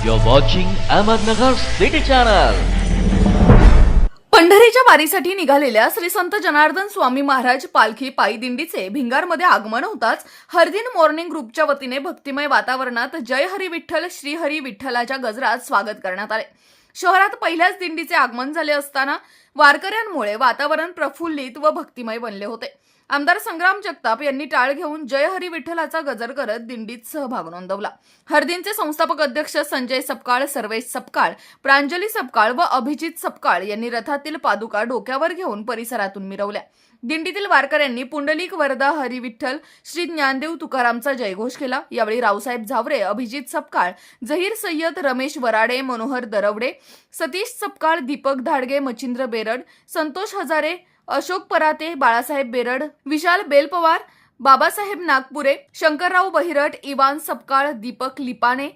You're watching Ahmednagar City Channel. पंढरीच्या वारीसाठी निघालेल्या श्री संत जनार्दन स्वामी महाराज पालखी पायी दिंडीचे भिंगारमध्ये आगमन होताच हरदिन मॉर्निंग ग्रुपच्या वतीने भक्तिमय वातावरणात जय हरी विठ्ठल श्री हरी विठ्ठलाच्या गजरात स्वागत करण्यात आले शहरात पहिल्याच दिंडीचे आगमन झाले असताना वारकऱ्यांमुळे वातावरण प्रफुल्लित व भक्तिमय बनले होते आमदार संग्राम जगताप यांनी टाळ घेऊन जय हरी विठ्ठलाचा गजर करत दिंडीत सहभाग नोंदवला. हरदिनचे संस्थापक अध्यक्ष संजय सपकाळ सर्वेश सपकाळ प्रांजली सपकाळ व अभिजित सपकाळ यांनी रथातील पादुका डोक्यावर घेऊन परिसरातून मिरवल्या. दिंडीतील वारकऱ्यांनी पुंडलिक वरदा हरी विठ्ठल श्री ज्ञानदेव तुकारामचा जयघोष केला. यावेळी रावसाहेब झावरे अभिजित सपकाळ झहीर सय्यद रमेश वराडे मनोहर दरवडे सतीश सपकाळ दीपक धाडगे मच्छिंद्र बेरड संतोष हजारे अशोक पराते बाळासाहेब बेरड विशाल बेलपवार बाबासाहेब नागपुरे शंकरराव बहिरट इवान सपकाळ दीपक लिपाणे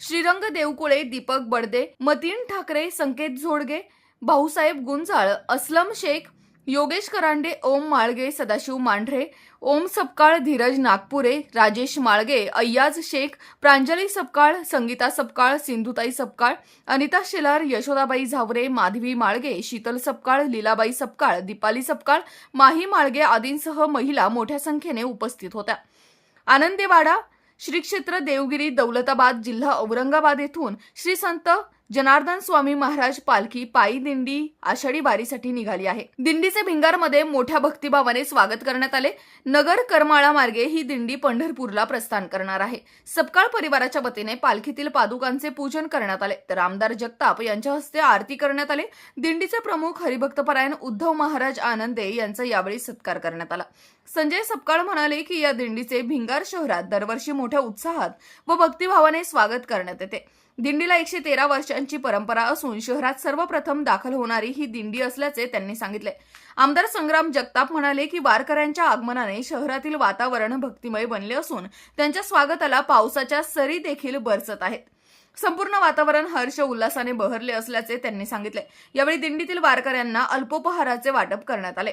श्रीरंग देवकुळे दीपक बडदे मतीन ठाकरे संकेत झोडगे भाऊसाहेब गुंजाळ असलम शेख योगेश करांडे ओम माळगे सदाशिव मांढरे ओम सपकाळ धीरज नागपुरे राजेश माळगे अय्याज शेख प्रांजली सपकाळ संगीता सपकाळ सिंधुताई सपकाळ अनिता शेलार यशोदाबाई झावरे माधवी माळगे शीतल सपकाळ लीलाबाई सपकाळ दीपाली सपकाळ माही माळगे आदींसह महिला मोठ्या संख्येने उपस्थित होत्या. आनंदेवाडा श्री क्षेत्र देवगिरी दौलताबाद जिल्हा औरंगाबाद येथून श्री संत जनार्दन स्वामी महाराज पालखी पायी दिंडी आषाढी वारीसाठी निघाली आहे. दिंडीचे भिंगारमध्ये मोठ्या भक्तिभावाने स्वागत करण्यात आले. नगर करमाळा मार्गे ही दिंडी पंढरपूरला प्रस्थान करणार आहे. सपकाळ परिवाराच्या वतीने पालखीतील पादुकांचे पूजन करण्यात आले. तर आमदार जगताप यांच्या हस्ते आरती करण्यात आले. दिंडीचे प्रमुख हरिभक्तपरायण उद्धव महाराज आनंदे यांचा यावेळी सत्कार करण्यात आला. संजय सपकाळ म्हणाले की या दिंडीचे भिंगार शहरात दरवर्षी मोठ्या उत्साहात व भक्तिभावाने स्वागत करण्यात येते. दिंडीला एकशे तेरा वर्षांची परंपरा असून शहरात सर्वप्रथम दाखल होणारी ही दिंडी असल्याचे त्यांनी सांगितले. आमदार संग्राम जगताप म्हणाले की वारकऱ्यांच्या आगमनाने शहरातील वातावरण भक्तिमय बनले असून त्यांच्या स्वागताला पावसाच्या सरी देखील बरसत आहेत. संपूर्ण वातावरण हर्ष उल्हासाने बहरले असल्याचे त्यांनी सांगितले. यावेळी दिंडीतील वारकऱ्यांना अल्पोपहाराचे वाटप करण्यात आले.